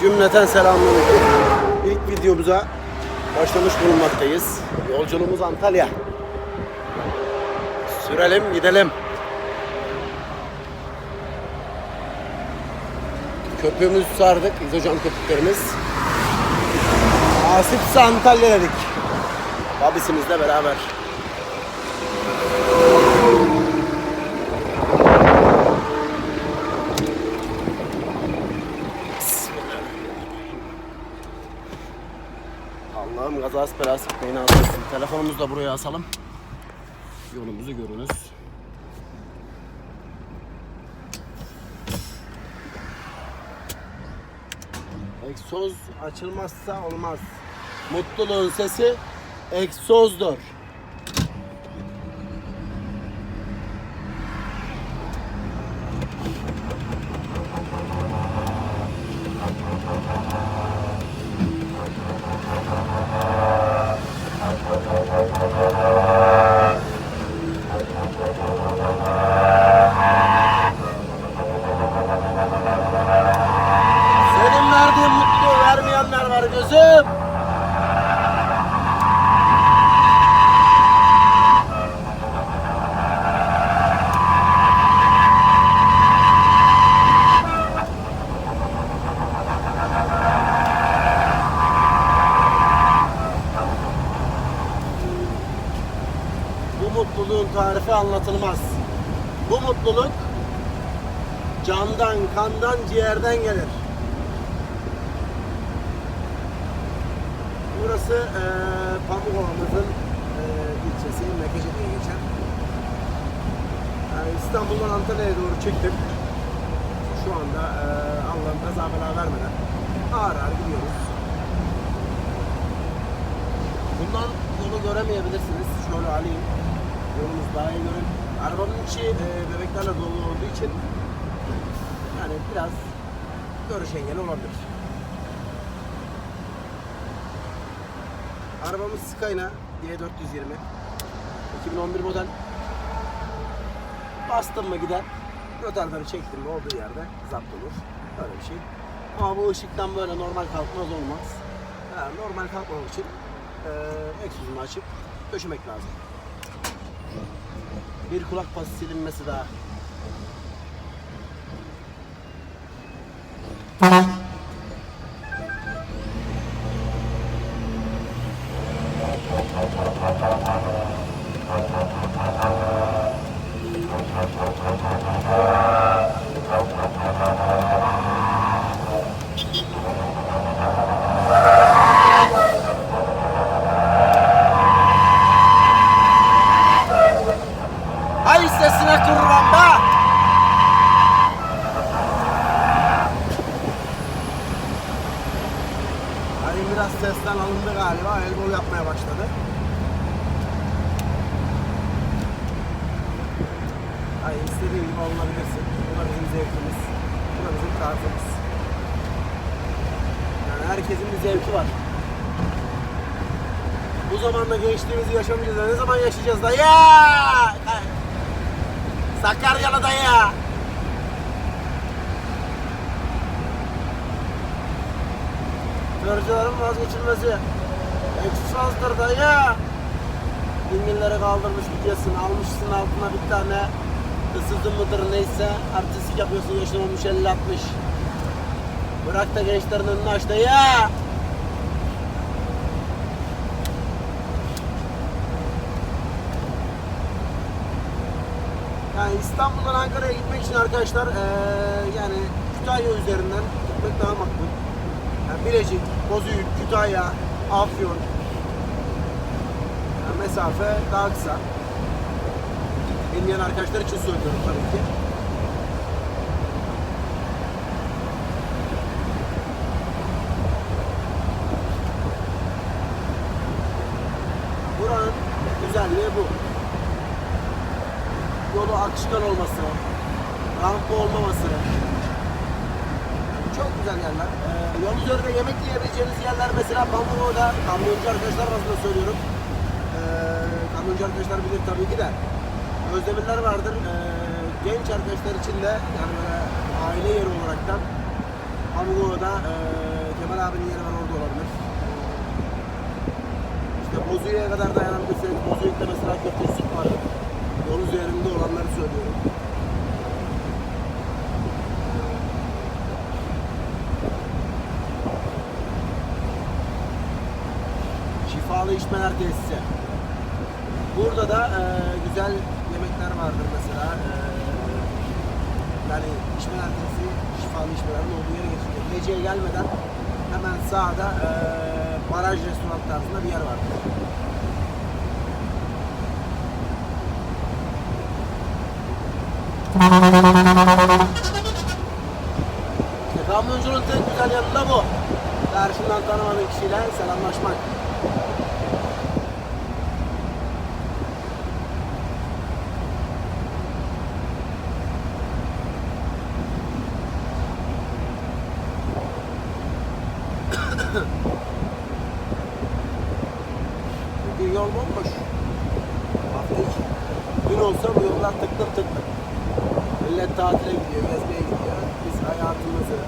Cümleten selamünaleyküm. İlk videomuza başlamış bulunmaktayız. Yolculuğumuz Antalya. Sürelim gidelim. Köpüğümüzü sardık. İzocan köpüklerimiz. Nasipse Antalya dedik. Abisimizle beraber. Allah'ım kazası belası gitmeyin alsın. Telefonumuzu da buraya asalım. Yolumuzu görünüz. Egzoz açılmazsa olmaz. Mutluluğun sesi egzozdur. Senin verdiğin mutluluğu vermeyenler var gözüm. Bu mutluluğun anlatılmaz. Bu mutluluk candan, kandan, ciğerden gelir. Burası eee Pamukova'mızın eee ilçesi, Mekece diye geçer. Yani İstanbul'dan Antalya'ya doğru çıktık. Şu anda eee Allah'ım kaza bela vermeden ağır ağır gidiyoruz. Bundan yolu göremeyebilirsiniz. Şöyle alayım. Yolumuz daha iyi görün. Arabanın içi eee, bebeklerle dolu olduğu için yani biraz görüş engeli olabilir. Arabamız Skyna D420 2011 model. Bastım mı gider. Rötarları çektim mi olduğu yerde zapt olur. Öyle bir şey. Ama bu ışıktan böyle normal kalkmaz olmaz. Yani Normal kalkmamak için eee egzozunu açıp döşemek lazım Bir kulak pası silinmesi daha biraz sesten alındı galiba. El gol yapmaya başladı. Ay istediğin gibi olunabilirsin. Bu bizim zevkimiz. Bu da bizim tarzımız. Yani herkesin bir zevki var. Bu zamanda gençliğimizi yaşamayacağız. Ne zaman yaşayacağız da ya? Sakaryalı dayı. Tırcıların vazgeçilmezi. Eksizdir dayı. Dingilleri kaldırmış gidiyorsun. Almışsın altına bir tane ısıtı mıdır neyse artistik yapıyorsun yaşın olmuş 50-60. Bırak da gençlerin önünü aç dayı. Yani İstanbul'dan Ankara'ya gitmek için arkadaşlar eee, yani Kütahya üzerinden gitmek daha makbul. Bilecik, Bozüyük, Kütahya, Afyon yani mesafe daha kısa. Bilmeyen arkadaşlar için söylüyorum tabii ki. Buranın güzelliği bu yolu akışkan olması, rampa olmaması. Çok güzel yerler. Ee, yol üzerinde yemek yiyebileceğiniz yerler mesela Pamukova'da kamyoncu arkadaşlar arasında söylüyorum. Ee, kamyoncu arkadaşlar bilir tabii ki de. Özdemirler vardır. Ee, genç arkadaşlar için de yani böyle aile yeri olaraktan Pamukova'da ee, abinin yeri var orada olabilir. İşte Bozüyük'e kadar dayanabilirseniz Bozüyük'te mesela köfte süt var. Yol üzerinde olanları söylüyorum. İçmeler tesisi. Burada da e, güzel yemekler vardır mesela. E, yani içmeler tesisi şifalı içmelerin olduğu yere geçiyor. Geceye gelmeden hemen sağda e, baraj restoran tarzında bir yer vardır. Kamyoncunun tek güzel yanı da bu. Karşından tanımadığın kişiyle selamlaşmak. Bugün yol bomboş. Hafta içi. Gün olsa bu yollar tıklım tıklım. Millet tatile gidiyor, gezmeye gidiyor. Biz hayatımızı,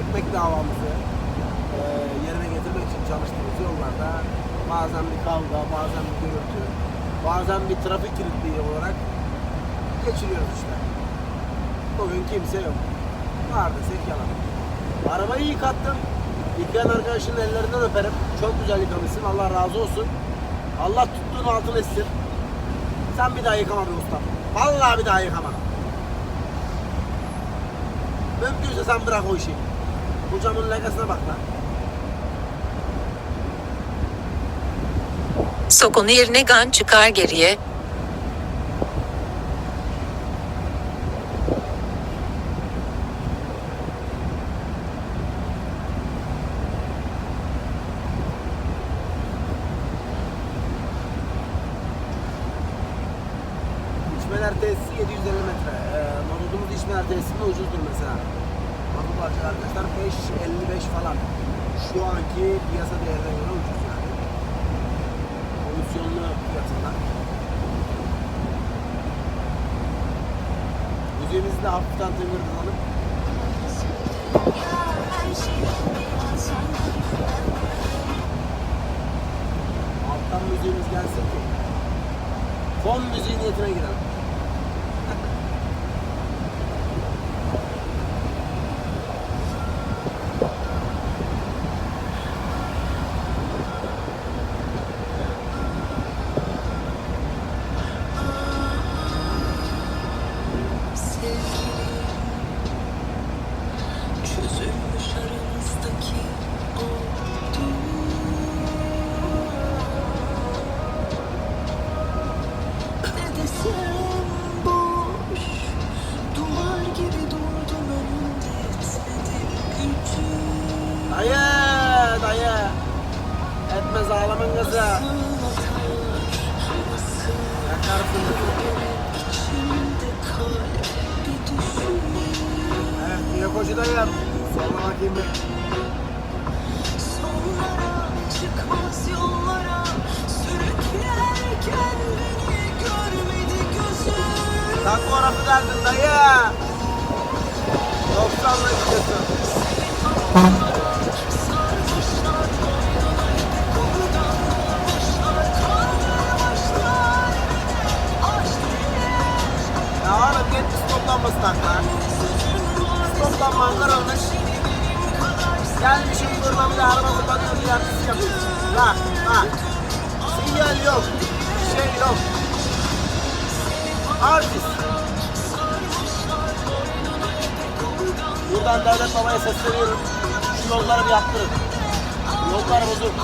ekmek davamızı eee, yerine getirmek için çalıştığımız yollarda bazen bir kavga, bazen bir gürültü, bazen bir trafik kilitliği olarak geçiriyoruz işte. Bugün kimse yok. Var desek. Arabayı yıkattım. Yıkayan arkadaşın ellerinden öperim. Çok güzel yıkamışsın. Allah razı olsun. Allah tuttuğun altın etsin. Sen bir daha yıkama be usta. Vallahi bir daha yıkama. Mümkünse sen bırak o işi. Bu camın lekasına bak lan. Sokonu yerine gan çıkar geriye. Müziğimizi de hafiften tıngırdatalım. Alttan müziğimiz gelsin ki. Fon müziği niyetine girelim. Etmez ağlamın kızı. Düşün Evet, niye koşu dayım? Salla bakayım bir. Sonlara çıkmaz yollara Sürüklerken beni görmedi gözüm Tak orası derdin dayı. 90'la gidiyorsun. Lan. Stoplanma Ankara olmuş. Gelmişim burada bir araba kullanıyor bir artist yapıyorsun. Bak bak. Sinyal yok. Şey yok. Artist. Buradan devlet babaya sesleniyorum. Şu yolları bir yaptırın. Yollar bozuk.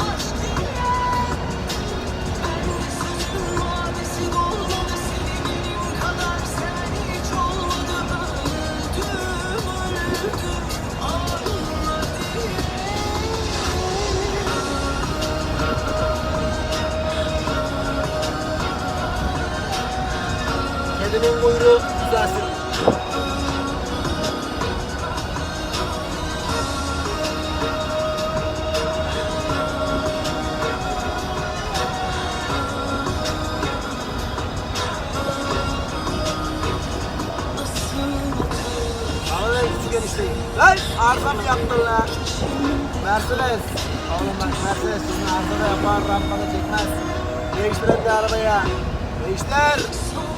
Dedemin buyruğu düzelsin. genişleyin. Lan arıza mı yaptın lan? Mercedes. Oğlum bak Mercedes sizin arıza da yapar, rampada çekmez. Değiştirin de arabaya. Değiştir.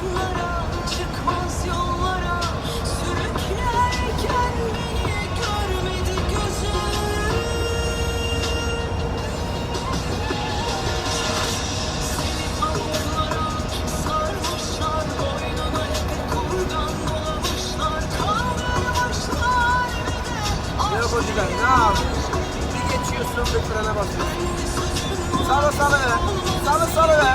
güzel. Ne yapıyorsun? Bir geçiyorsun bir frene basıyorsun. Sana sana ver. Sana sana ver.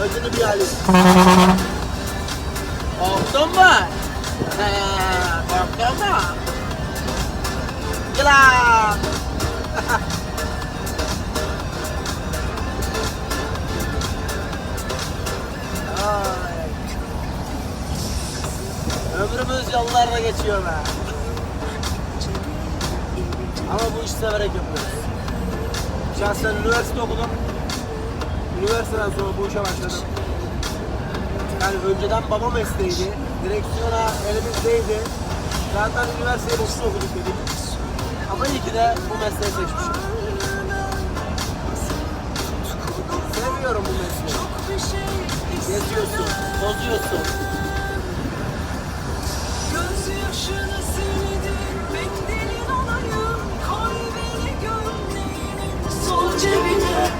Acını bir alet. Korktun mu? Korktun mu? Yılan! Ömrümüz yollarda geçiyor be. Ama bu işi severek yapıyoruz. Şahsen üniversite okudum. Üniversiteden sonra bu işe başladım. Yani önceden babam mesleğiydi. Direksiyona elimizdeydi. Zaten üniversiteye boşuna okuduk dedik. Ama iyi ki de bu mesleği seçmişim. Seviyorum bu mesleği. Geziyorsun, bozuyorsun. Sol cebine,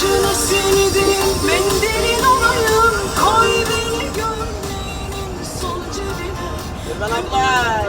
Boşuna seni değil ben delin olayım. Koy beni gömleğinin sol cebine. Buradan abla